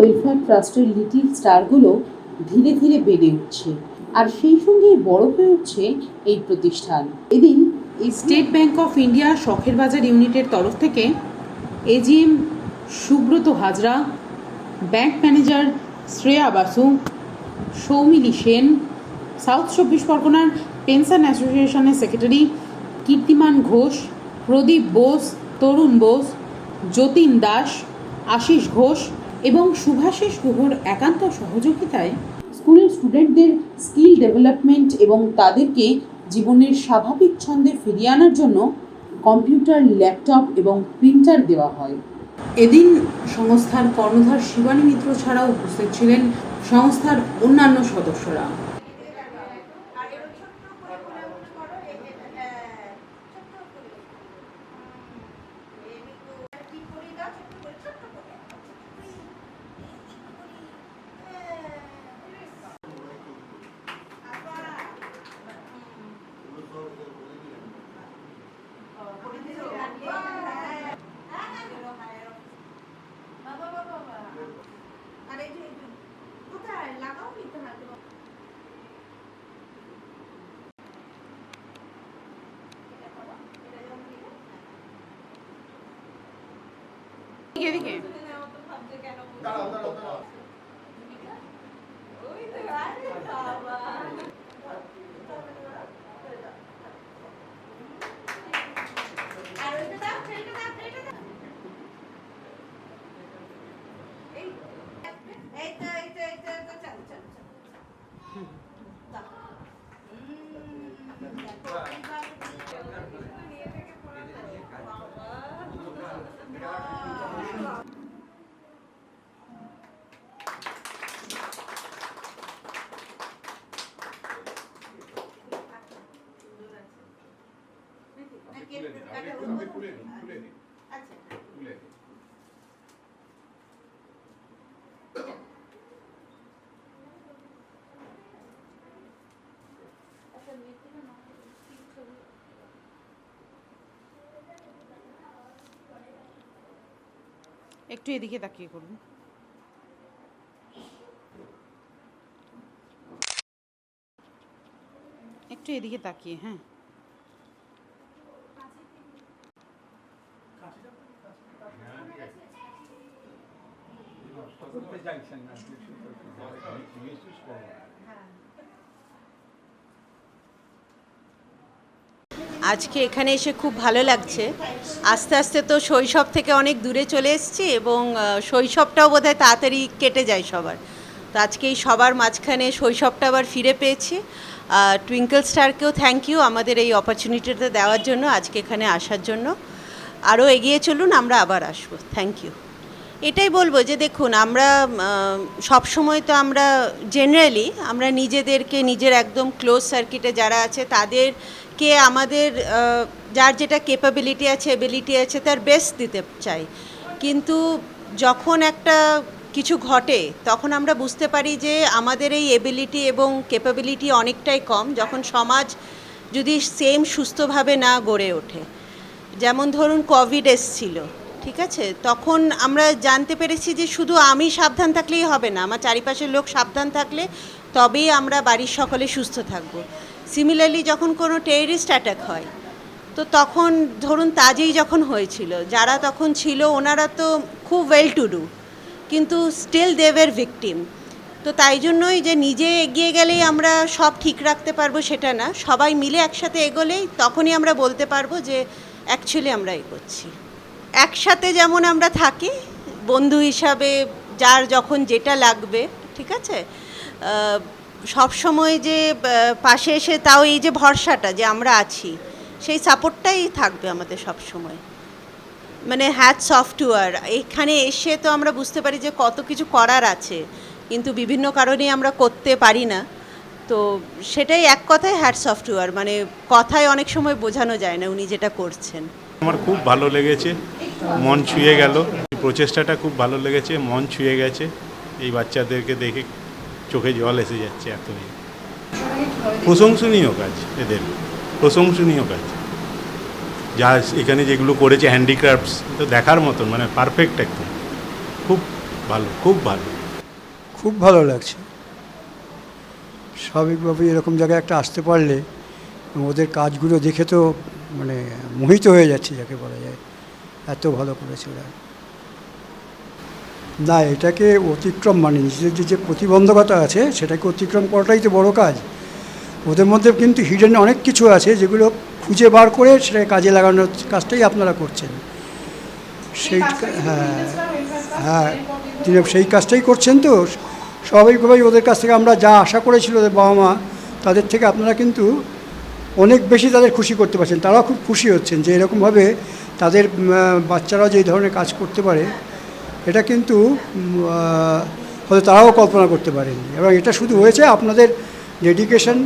Welfare ট্রাস্টের little স্টারগুলো ধীরে ধীরে বেড়ে উঠছে। আর সেই সঙ্গে বড় হয়ে উঠছে এই প্রতিষ্ঠান। এদিন স্টেট ব্যাংক অফ ইন্ডিয়া শখের বাজার ইউনিটের তরফ থেকে AGM Subrata Hazra, bank manager Shreya Basu, Soumili Sen, south চব্বিশ পরগনার পেনশন অ্যাসোসিয়েশনের সেক্রেটারি কীর্তিমান ঘোষ, প্রদীপ বোস, তরুণ বোস, যতীন দাস, আশিস ঘোষ এবং শুভাশিস গুহর একান্ত সহযোগিতায় স্কুলের স্টুডেন্টদের স্কিল ডেভেলপমেন্ট এবং তাদেরকে জীবনের স্বাভাবিক ছন্দে ফিরিয়ে আনার জন্য কম্পিউটার, ল্যাপটপ এবং প্রিন্টার দেওয়া হয়। এদিন সংস্থার কর্ণধার শিবানী মিত্র ছাড়াও উপস্থিত ছিলেন সংস্থার অন্যান্য সদস্যরা আর এরকম ছোট্ট করে করে মনে করো এই যে, হ্যাঁ, ছোট্ট করে। হুম, এমনি তো কি করি দাও, ছোট্ট করে, ছোট্ট করে। এই, এই ছোট্ট করি। হ্যাঁ, আবার। হুম। ও, করে দিছো? বাহ, হ্যাঁ। হ্যাঁ, হ্যাঁ, এরকম, হ্যাঁ, এরকম। বাবা, বাবা, বাবা। আর এই যে, এই যে, কোথায় লাগাও কিন্তু হাতে এটা করো, এটা যেমন দিলে, হ্যাঁ। এদিকে ওই তো, আরে বাবা। আর ওইটা দাও, ট্রেটা দাও, ট্রেটা দাও। এই, এই তো, এই তো, এই তো, এই তো, চল, চল, চল। দাও। হুম, দেখো, এইবার নিয়ে থেকে পড়া যায়। বাবা। বাহ। নাকি একটু কাটা হলো? আচ্ছা আচ্ছা মেয়েটিকে না কি ছবি একটু এদিকে তাকিয়ে করুন। একটু এদিকে তাকিয়ে হ্যাঁ। করতে আজকে এখানে এসে খুব ভালো লাগছে। আস্তে আস্তে তো শৈশব থেকে অনেক দূরে চলে এসেছি এবং শৈশবটাও বোধহয় তাড়াতাড়ি কেটে যায় সবার। তো আজকে এই সবার মাঝখানে শৈশবটা আবার ফিরে পেয়েছি। টুইঙ্কল স্টারকেও থ্যাংক ইউ আমাদের এই অপরচুনিটিটা দেওয়ার জন্য, আজকে এখানে আসার জন্য। আরও এগিয়ে চলুন, আমরা আবার আসব। থ্যাংক ইউ এটাই বলব যে দেখুন, আমরা সব সময় তো আমরা জেনারেলি আমরা নিজেদেরকে নিজের একদম ক্লোজ সার্কিটে যারা আছে, তাদেরকে আমাদের যার যেটা ক্যাপাবিলিটি আছে এবিলিটি আছে, তার বেস্ট দিতে চাই। কিন্তু যখন একটা কিছু ঘটে, তখন আমরা বুঝতে পারি যে আমাদের এই এবিলিটি এবং ক্যাপাবিলিটি অনেকটাই কম যখন সমাজ যদি সেম সুস্থভাবে না গড়ে ওঠে। যেমন ধরুন কোভিড এসছিল। ঠিক আছে? তখন আমরা জানতে পেরেছি যে শুধু আমি সাবধান থাকলেই হবে না, আমার চারিপাশের লোক সাবধান থাকলে তবেই আমরা বাড়ির সকলে সুস্থ থাকব। সিমিলারলি যখন কোনো টেররিস্ট অ্যাটাক হয়, তো তখন ধরুন তাজেই যখন হয়েছিল, যারা তখন ছিল ওনারা তো খুব ওয়েল টু ডু কিন্তু স্টিল দেবের ভিকটিম তো তাই জন্যই যে নিজে এগিয়ে গেলেই আমরা সব ঠিক রাখতে পারব সেটা না, সবাই মিলে একসাথে এগোলেই তখনই আমরা বলতে পারব যে অ্যাকচুয়ালি আমরা এগোচ্ছি। একসাথে যেমন আমরা থাকি, বন্ধু হিসাবে যার যখন যেটা লাগবে, ঠিক আছে? সব সময় যে পাশে এসে তাও এই যে ভরসাটা যে আমরা আছি, সেই সাপোর্টটাই থাকবে আমাদের সব সময় মানে হ্যাট সফটওয়্যার এখানে এসে তো আমরা বুঝতে পারি যে কত কিছু করার আছে, কিন্তু বিভিন্ন কারণেই আমরা করতে পারি না। তো সেটাই এক কথায় হ্যাট সফটওয়্যার মানে কথায় অনেক সময় বোঝানো যায় না উনি যেটা করছেন। আমার খুব ভালো লেগেছে। মন ছুঁয়ে গেল। প্রচেষ্টাটা খুব ভালো লেগেছে, মন ছুঁয়ে গেছে। এই বাচ্চাদেরকে দেখে চোখে জল এসে যাচ্ছে এতই প্রশংসনীয় কাজ এদের। প্রশংসনীয় কাজ। যা এখানে যেগুলো করেছে হ্যান্ডিক্রাফটস তো দেখার মতন মানে পারফেক্ট একদম। খুব ভালো খুব ভালো। খুব ভালো লাগছে। স্বাভাবিকভাবে এরকম জায়গায় একটা আসতে পারলে ওদের কাজগুলো দেখে তো মানে মোহিত হয়ে যাচ্ছে যাকে বলা যায়। এত ভালো করেছে ওরা। না এটাকে অতিক্রম মানে নিজেদের যে যে প্রতিবন্ধকতা আছে সেটাকে অতিক্রম করাটাই তো বড় কাজ। ওদের মধ্যে কিন্তু হিডেন অনেক কিছু আছে যেগুলো খুঁজে বার করে সেটাকে কাজে লাগানোর কাজটাই আপনারা করছেন। সেই হ্যাঁ হ্যাঁ তিনি সেই কাজটাই করছেন তো। স্বাভাবিকভাবেই ওদের কাছ থেকে আমরা যা আশা করেছিল ওদের বাবা মা তাদের থেকে আপনারা কিন্তু অনেক বেশি তাদের খুশি করতে পারছেন। তারাও খুব খুশি হচ্ছেন যে এরকমভাবে তাদের বাচ্চারাও যে ধরনের কাজ করতে পারে, এটা কিন্তু হয়তো তারাও কল্পনা করতে পারেনি। এবং এটা শুধু হয়েছে আপনাদের ডেডিকেশন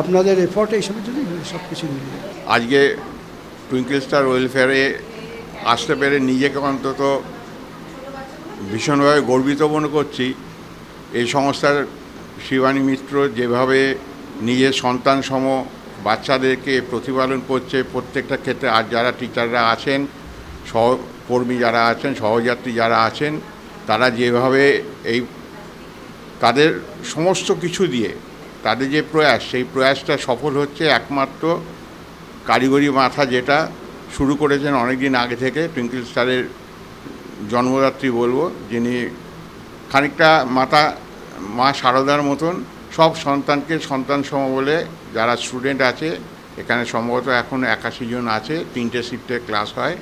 আপনাদের এফর্ট এইসবের জন্যই সব কিছু মিলিয়ে। আজকে টুইঙ্কেল স্টার ওয়েলফেয়ারে আসতে পেরে নিজেকে অন্তত ভীষণভাবে গর্বিত মনে করছি। এই সংস্থার শিবানী মিত্র যেভাবে নিজের সন্তান সম বাচ্চাদেরকে প্রতিপালন করছে প্রত্যেকটা ক্ষেত্রে। আর যারা টিচাররা আছেন সহকর্মী যারা আছেন, সহযাত্রী যারা আছেন, তারা যেভাবে এই তাদের সমস্ত কিছু দিয়ে, তাদের যে প্রয়াস, সেই প্রয়াসটা সফল হচ্ছে একমাত্র কারিগরি মাথা যেটা শুরু করেছেন অনেক দিন আগে থেকে, টুইঙ্কেল স্টারের জন্মদাত্রী বলব, যিনি খানিকটা মাতা মা শারদার মতন সব সন্তানকে সন্তান সম বলে যারা স্টুডেন্ট আছে, এখানে সম্ভবত এখন একাশি জন আছে, তিনটে শিফটে ক্লাস হয়।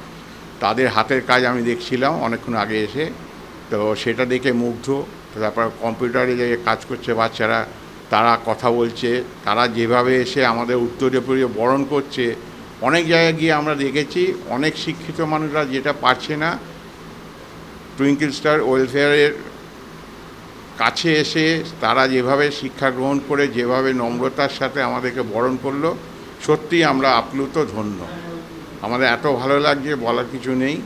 তাদের হাতের কাজ আমি দেখছিলাম অনেকক্ষণ আগে এসে। তো সেটা দেখে মুগ্ধ। তারপর কম্পিউটারে যে কাজ করছে বাচ্চারা, তারা কথা বলছে, তারা যেভাবে এসে আমাদের উত্তরে পুরিয়ে বরণ করছে। অনেক জায়গায় গিয়ে আমরা দেখেছি, অনেক শিক্ষিত মানুষরা যেটা পারছে না, টুইঙ্কেল স্টার ওয়েলফেয়ারের কাছে এসে তারা যেভাবে শিক্ষা গ্রহণ করে, যেভাবে নম্রতার সাথে আমাদেরকে বরণ করল, সত্যি আমরা আপ্লুত, ধন্য। আমাদের এত ভালো লাগছে, বলার কিছু নেই।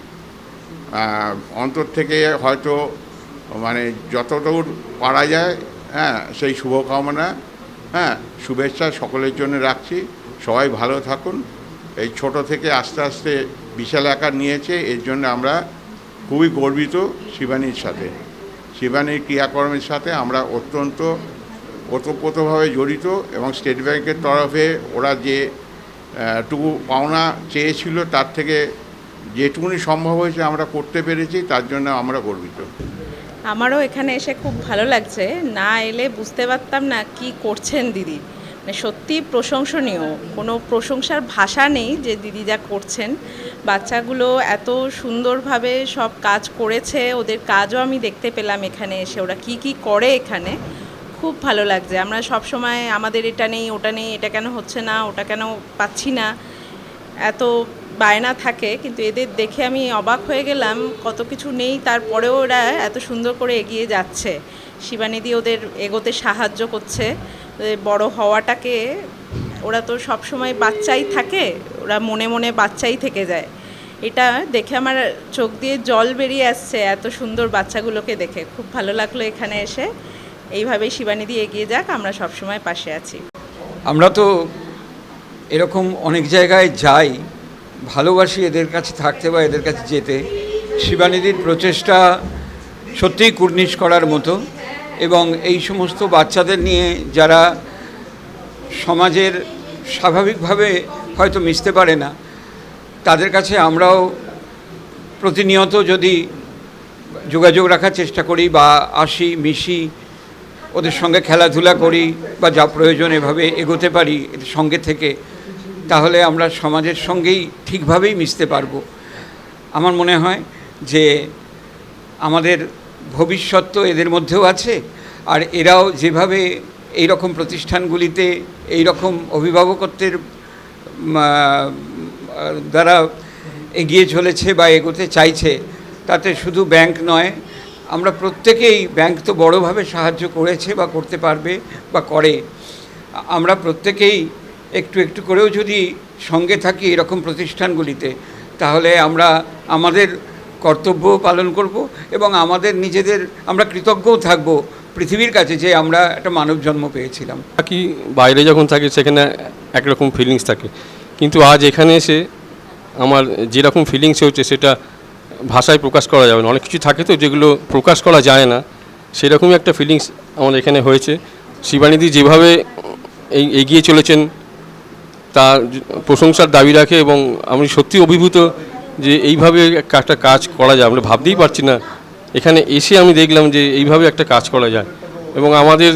অন্তর থেকে হয়তো মানে যতদূর পারা যায় হ্যাঁ সেই শুভকামনা হ্যাঁ শুভেচ্ছা সকলের জন্য রাখছি। সবাই ভালো থাকুন। এই ছোট থেকে আস্তে আস্তে বিশাল আকার নিয়েছে, এর জন্য আমরা খুবই গর্বিত শিবানীর সাথে। শিবানীর ক্রিয়াকর্মের সাথে আমরা অত্যন্ত ওতপ্রোতভাবে জড়িত এবং স্টেট ব্যাংকের তরফে ওরা যে টুকু পাওনা চেয়েছিল, তার থেকে যেটুকুনি সম্ভব হয়েছে আমরা করতে পেরেছি, তার জন্য আমরা গর্বিত। আমারও এখানে এসে খুব ভালো লাগছে। না এলে বুঝতে পারতাম না কি করছেন দিদি। মানে সত্যি প্রশংসনীয়। কোনো প্রশংসার ভাষা নেই যে দিদি যা করছেন। বাচ্চাগুলো এত সুন্দরভাবে সব কাজ করেছে, ওদের কাজও আমি দেখতে পেলাম এখানে এসে। ওরা কি কি করে এখানে? খুব ভালো লাগছে। আমরা সব সময় আমাদের এটা নেই, ওটা নেই, এটা কেন হচ্ছে না, ওটা কেন পাচ্ছি না? এত বায়না থাকে, কিন্তু এদের দেখে আমি অবাক হয়ে গেলাম কত কিছু নেই, তারপরেও ওরা এত সুন্দর করে এগিয়ে যাচ্ছে। শিবানিধি ওদের এগোতে সাহায্য করছে। বড় হওয়াটাকে ওরা তো সব সময় বাচ্চাই থাকে, ওরা মনে মনে বাচ্চাই থেকে যায়। এটা দেখে আমার চোখ দিয়ে জল বেরিয়ে আসছে এত সুন্দর বাচ্চাগুলোকে দেখে। খুব ভালো লাগল এখানে এসে। এইভাবেই শিবানিধি এগিয়ে যাক, আমরা সবসময় পাশে আছি। আমরা তো এরকম অনেক জায়গায় যাই ভালোবাসি এদের কাছে থাকতে বা এদের কাছে যেতে। শিবানিধির প্রচেষ্টা সত্যিই কুর্নিশ করার মতো এবং এই সমস্ত বাচ্চাদের নিয়ে যারা সমাজের স্বাভাবিকভাবে হয়তো মিশতে পারে না, তাদের কাছে আমরাও প্রতিনিয়ত যদি যোগাযোগ রাখার চেষ্টা করি বা আসি, মিশি, ওদের সঙ্গে খেলাধুলা করি বা যা প্রয়োজন এভাবে এগোতে পারি সঙ্গে থেকে তাহলে আমরা সমাজের সঙ্গেই ঠিকভাবেই মিশতে পারব। আমার মনে হয় যে আমাদের ভবিষ্যৎ তো এদের মধ্যেও আছে, আর এরাও যেভাবে এই রকম প্রতিষ্ঠানগুলিতে এই রকম অভিভাবকত্বের দ্বারা এগিয়ে চলেছে বা এগোতে চাইছে, তাতে শুধু ব্যাংক নয়, আমরা প্রত্যেকেই ব্যাংক তো বড়োভাবে সাহায্য করেছে বা করতে পারবে বা করে। আমরা প্রত্যেকেই একটু একটু করেও যদি সঙ্গে থাকি এরকম প্রতিষ্ঠানগুলিতে, তাহলে আমরা আমাদের কর্তব্য পালন করব এবং আমাদের নিজেদের, আমরা কৃতজ্ঞও থাকব পৃথিবীর কাছে যে আমরা একটা মানব জন্ম পেয়েছিলাম। থাকি, বাইরে যখন থাকি সেখানে একরকম ফিলিংস থাকে। কিন্তু আজ এখানে এসে আমার যেরকম ফিলিংস হচ্ছে সেটা ভাষায় প্রকাশ করা যাবে না। অনেক কিছু থাকে তো যেগুলো প্রকাশ করা যায় না। সেরকমই একটা ফিলিংস আমার এখানে হয়েছে। শিবানীদি যেভাবে এগিয়ে চলেছেন তার প্রশংসার দাবি রাখে এবং আমি সত্যি অভিভূত যে এইভাবে একটা কাজ করা যায়। আমরা ভাবতেই পারছি না। এখানে এসে আমি দেখলাম যে এইভাবে একটা কাজ করা যায়। এবং আমাদের,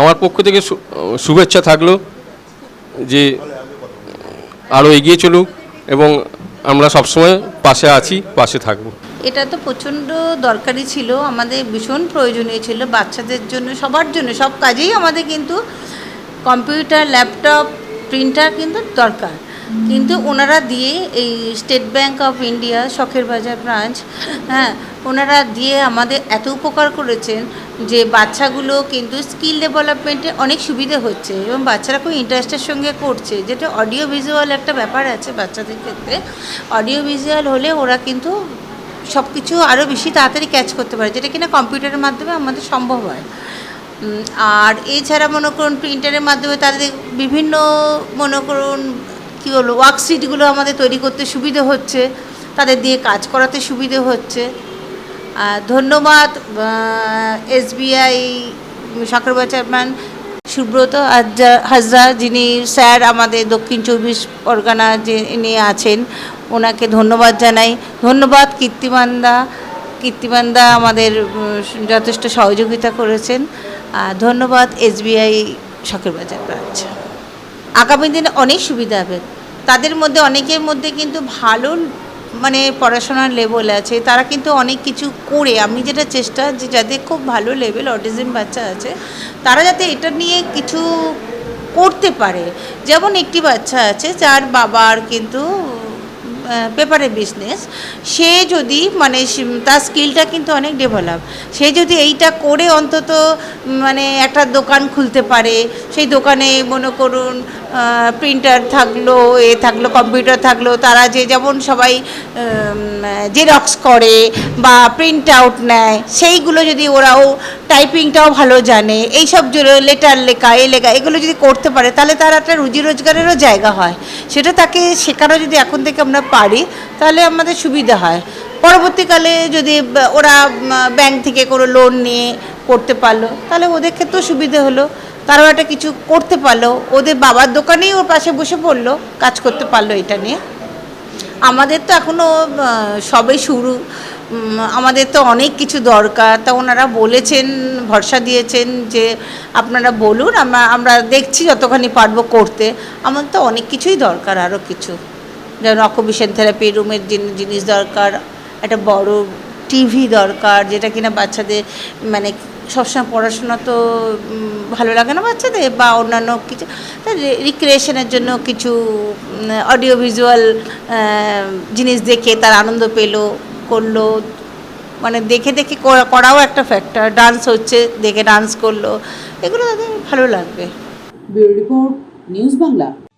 আমার পক্ষ থেকে শুভেচ্ছা থাকল যে আরও এগিয়ে চলুক এবং আমরা সবসময় পাশে আছি, পাশে থাকব। এটা তো প্রচণ্ড দরকারি ছিল। আমাদের ভীষণ প্রয়োজনীয় ছিল। বাচ্চাদের জন্য, সবার জন্য, সব কাজেই আমাদের কিন্তু কম্পিউটার, ল্যাপটপ প্রিন্টার কিন্তু দরকার। কিন্তু ওনারা দিয়ে এই স্টেট ব্যাংক অফ ইন্ডিয়া শখের বাজার ব্রাঞ্চ হ্যাঁ ওনারা দিয়ে আমাদের এত উপকার করেছেন যে বাচ্চাগুলো কিন্তু স্কিল ডেভেলপমেন্টে অনেক সুবিধে হচ্ছে এবং বাচ্চারা খুব ইন্টারেস্টের সঙ্গে করছে। যেটা অডিও ভিজুয়াল একটা ব্যাপার আছে বাচ্চাদের ক্ষেত্রে। অডিও ভিজুয়াল হলে ওরা কিন্তু সব কিছু আরও বেশি তাড়াতাড়ি ক্যাচ করতে পারে, যেটা কিনা কম্পিউটারের মাধ্যমে আমাদের সম্ভব হয়। আর এছাড়া মনে করুন প্রিন্টারের মাধ্যমে তাদের বিভিন্ন মনে করুন, কী বলব ওয়ার্কশিটগুলো আমাদের তৈরি করতে সুবিধে হচ্ছে, তাদের দিয়ে কাজ করাতে সুবিধে হচ্ছে। ধন্যবাদ এসবিআই সাকরবা চেয়ারম্যান সুব্রত হাজরা- যিনি স্যার আমাদের দক্ষিণ চব্বিশ পরগনা যে ইনি আছেন, ওনাকে ধন্যবাদ জানাই। ধন্যবাদ, কীর্তিমানদা কীর্তিমানদা আমাদের যথেষ্ট সহযোগিতা করেছেন। ধন্যবাদ এসবিআই শখের বাজার ব্রাঞ্চ। আগামী দিনে অনেক সুবিধা হবে। তাদের মধ্যে, অনেকের মধ্যে কিন্তু ভালো মানে পড়াশোনার লেভেল আছে। তারা কিন্তু অনেক কিছু করে, আমি যেটা চেষ্টা যে যাদের খুব ভালো লেভেল অটিজম বাচ্চা আছে, তারা যাতে এটা নিয়ে কিছু করতে পারে। যেমন একটি বাচ্চা আছে, যার বাবার কিন্তু পেপারের বিজনেস সে যদি মানে তার স্কিলটা কিন্তু অনেক ডেভেলপ সে যদি এইটা করে অন্তত মানে একটা দোকান খুলতে পারে, সেই দোকানে মনে করুন প্রিন্টার থাকল, এ থাকল কম্পিউটার থাকল, তারা যে যেমন সবাই জেরক্স করে বা প্রিন্ট আউট নেয়, সেইগুলো যদি ওরাও টাইপিংটাও ভালো জানে, এইসব লেটার লেখা, এ লেখা, এগুলো যদি করতে পারে, তাহলে তার একটা রুজি রোজগারেরও জায়গা হয়। সেটা তাকে শেখানো যদি এখন থেকে আমরা পারি, তাহলে আমাদের সুবিধা হয়। পরবর্তীকালে যদি ওরা ব্যাংক থেকে কোনো লোন নিয়ে করতে পারল, তাহলে ওদের ক্ষেত্রেও সুবিধে হলো। তারাও একটা কিছু করতে পারল, ওদের বাবার দোকানেই ওর পাশে বসে পড়ল, কাজ করতে পারল এটা নিয়ে। আমাদের তো এখনও সবে শুরু। আমাদের তো অনেক কিছু দরকার। তা ওনারা বলেছেন, ভরসা দিয়েছেন যে, আপনারা বলুন, আমরা আমরা দেখছি যতখানি পারব করতে। আমাদের তো অনেক কিছুই দরকার আরও কিছু। যেমন অকুপেশন থেরাপি রুমের জিন- জিনিস দরকার, একটা বড় টিভি দরকার, যেটা কিনা বাচ্চাদের মানে সবসময় পড়াশোনা তো ভালো লাগে না বাচ্চাদের বা অন্যান্য কিছু। রিক্রিয়েশনের জন্য কিছু অডিও ভিজুয়াল জিনিস দেখে তার আনন্দ পেল, করল। মানে দেখে দেখে করাও একটা ফ্যাক্টর ডান্স হচ্ছে, দেখে ডান্স করল। এগুলো তাদের ভালো লাগবে। Report, news Bangla.